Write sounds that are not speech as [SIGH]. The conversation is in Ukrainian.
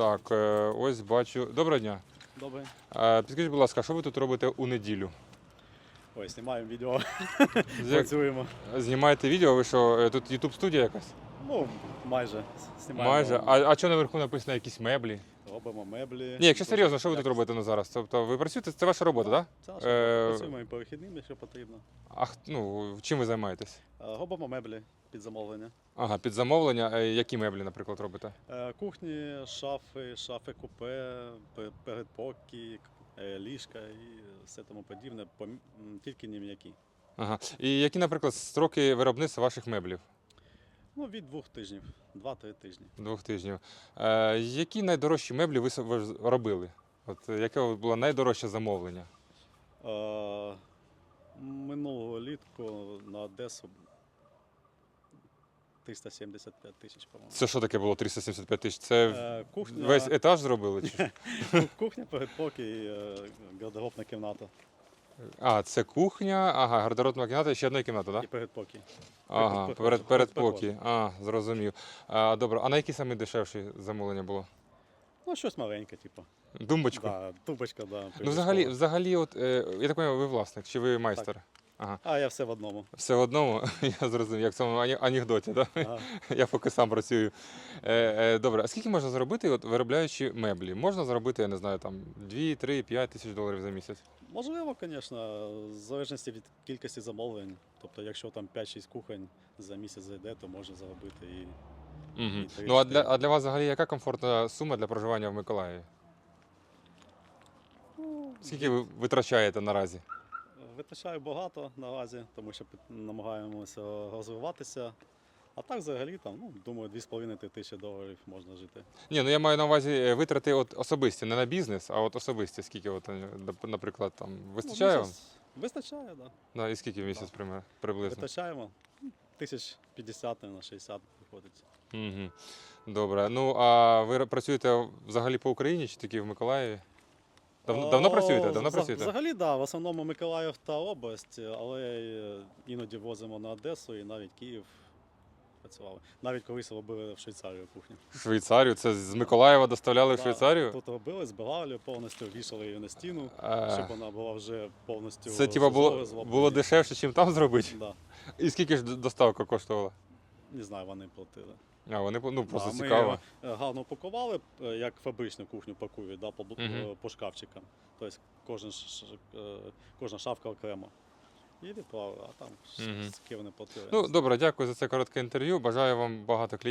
Так, е, ось бачу. Доброго дня. Добре. Підкажіть, Підскажіть, будь ласка, що ви тут робите у неділю? Ой, знімаємо відео, працюємо. Знімаєте відео? Ви що, е, тут YouTube студія якась? Ну, майже знімаємо. Майже. А, а що наверху написано якісь меблі? Робимо меблі. Ні, якщо серйозно, що ви тут робите ну, зараз? Тобто ви працюєте, це ваша робота, так? Це наша Е, робота. Працюємо і по вихідним, якщо потрібно. А х- ну, чим ви займаєтесь? Е, Робимо меблі під замовлення. Ага, під замовлення. Е, Які меблі, наприклад, робите? Е, Кухні, шафи, шафи купе, пе- передпоки, е, ліжка і все тому подібне, пом- м, тільки не м'які. Ага. І які, наприклад, строки виробництва ваших меблів? Ну, від двох тижнів, два-три тижні. Двох тижнів. Е, які найдорожчі меблі ви, робили? От е, яке було найдорожче замовлення? Е, Минулого літку на Одесу 375 тисяч, по-моєму. Це що таке було 375 тисяч? Це Е, Кухня, весь етаж зробили? Чи? [LAUGHS] кухня, передпоки і е, гардеробна кімната. А, це кухня, ага, гардеробна кімната ще одна кімната, так? І передпокій. Ага, перед- перед, перед- передпокій. А, зрозумів. А, добре, а на які саме дешевші замовлення було? Ну, щось маленьке, типу. Думбочку? Да, тубочка, да. Ну, взагалі, взагалі, от, е, я так розумію, ви власник, чи ви майстер? Ага. А я все в одному. Все в одному, [LAUGHS] я зрозумів, як в цьому анекдоті, так? Ага. [LAUGHS] Я поки сам працюю. Е, е, добре, а скільки можна заробити, от, виробляючи меблі? Можна заробити, я не знаю, там 2, 3, 5 тисяч доларів за місяць? Можливо, звісно, в залежності від кількості замовлень. Тобто, якщо там 5-6 кухонь за місяць зайде, то можна заробити і Угу. І Ну, а для, а для вас взагалі яка комфортна сума для проживання в Миколаєві? Скільки ви витрачаєте наразі? Витрачаю багато наразі, тому що намагаємося розвиватися. А так взагалі там, ну, думаю, 2,5 тисячі доларів можна жити. Ні, ну я маю на увазі е, витрати от особисті, не на бізнес, а от особисті. Скільки, от, е, наприклад, там вистачає ну, місяць- Вистачає, так. Да. Да, і скільки в місяць пример- приблизно? Витрачаємо. Ну, Тисяч 50 на 60 виходить. Угу. Добре. Ну а ви працюєте взагалі по Україні чи тільки в Миколаєві? Давно, давно працюєте? Давно працюєте? Взагалі, так. Да, в основному Миколаїв та область, але іноді возимо на Одесу і навіть Київ працювали. Навіть колись робили в Швейцарію кухню. Швейцарію? Це з Миколаєва доставляли в Да, Швейцарію? Тут робили, збирали повністю, вішали її на стіну, Е, щоб вона була вже повністю. Це типа було, було дешевше, ніж там зробити? Да. І скільки ж д- доставка коштувала? Не знаю, вони платили. А, вони ну, просто Да, цікаво. Ми гарно упакували, е, як фабричну кухню пакують, да, по, бу- Мгм. е, по шкафчикам. Тобто кожен, е, кожна шафка окремо. І відправили, а там Мгм. скільки вони платили. Ну, добре, дякую за це коротке інтерв'ю. Бажаю вам багато клієнтів.